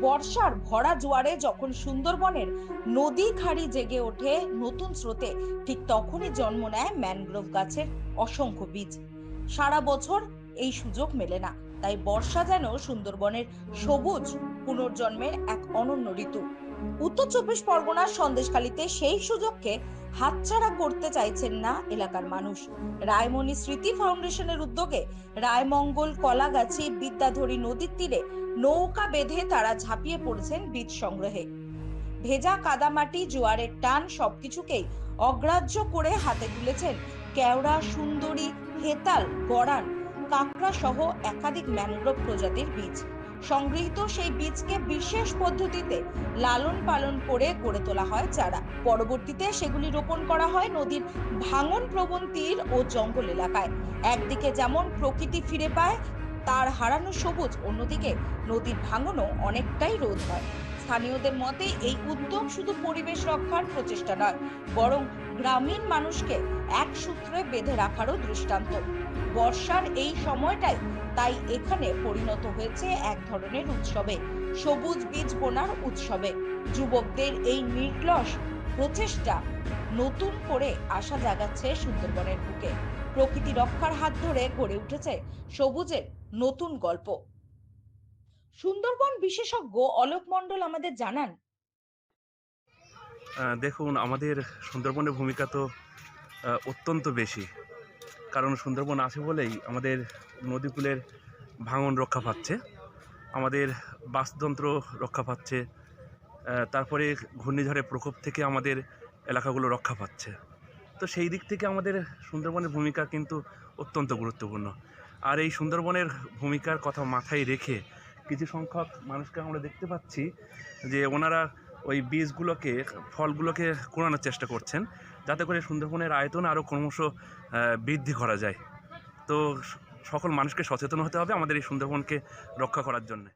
বর্ষার ভরা জোয়ারে যখন সুন্দরবনের নদী খাড়ি জেগে ওঠে নতুন স্রোতে, ঠিক তখনই জন্ম নেয় ম্যানগ্রোভ গাছের অসংখ্য বীজ। সারা বছর এই সুযোগ মেলে না। তাই বর্ষা যেন সুন্দরবনের সবুজ পুনর্জন্মের এক অনন্য ঋতু। উত্তর চব্বিশ পরগনার সন্দেশখালীতে সেই সুযোগকে হাতছাড়া করতে চাইছেন না এলাকার মানুষ। রায়মণি স্মৃতি ফাউন্ডেশনের উদ্যোগে রায়মঙ্গল কলাগাছি বিদ্যাধরী নদীর তীরে নৌকা বেঁধে তারা ঝাঁপিয়ে পড়েছেন বীজ সংগ্রহে। ভেজা কাদামাটি, জোয়ারের টান সবকিছুকেই অগ্রাহ্য করে হাতে তুলেছেন কেওড়া সুন্দরী হেতাল গড়ান কাঁকড়া সহ একাধিক ম্যানগ্রোভ প্রজাতির বীজ। সংগৃহীত সেই বীজকে বিশেষ পদ্ধতিতে লালন পালন করে গড়ে তোলা হয় চারা। পরবর্তীতে সেগুলি রোপণ করা হয় নদীর ভাঙন প্রবণ তীর ও জঙ্গল এলাকায়। একদিকে যেমন প্রকৃতি ফিরে পায়, তার হারানো সবুজ, অন্যদিকে নদীর ভাঙনও অনেকটাই রোধ হয়। স্থানীয়দের মতে, এই উদ্যোগ শুধু পরিবেশ রক্ষার প্রচেষ্টা নয়, বরং গ্রামীণ মানুষকে এক সূত্রে বেঁধে রাখারও দৃষ্টান্ত। বর্ষার এই সময়টাই তাই এখানে পরিণত হয়েছে এক ধরনের উৎসবে, সবুজ বীজ বোনার উৎসবে। যুবকদের এই নির্লস প্রচেষ্টা নতুন করে আশা জাগাচ্ছে সুন্দরবনের বুকে। প্রকৃতি রক্ষার হাত ধরে গড়ে উঠেছে সবুজের নতুন গল্প। সুন্দরবন বিশেষজ্ঞ অলোক মণ্ডল আমাদের জানান দেখুন, আমাদের সুন্দরবনের ভূমিকা তো অত্যন্ত বেশি। কারণ সুন্দরবন আছে বলেই আমাদের নদীকূলের ভাঙন রক্ষা পাচ্ছে, আমাদের বাস্তুতন্ত্র রক্ষা পাচ্ছে তারপরে ঘূর্ণিঝড়ের প্রকোপ থেকে আমাদের এলাকাগুলো রক্ষা পাচ্ছে। তো সেই দিক থেকে আমাদের সুন্দরবনের ভূমিকা কিন্তু অত্যন্ত গুরুত্বপূর্ণ। আর এই সুন্দরবনের ভূমিকার কথা মাথায় রেখে কিছু সংখ্যক মানুষকে আমরা দেখতে পাচ্ছি যে ওনারা ওই বীজগুলোকে, ফলগুলোকে কোরানোর চেষ্টা করছেন। যাতে করে সুন্দরবনের আয়তন আরও ক্রমশ বৃদ্ধি করা যায়। তো সকল মানুষকে সচেতন হতে হবে আমাদের এই সুন্দরবনকে রক্ষা করার জন্য।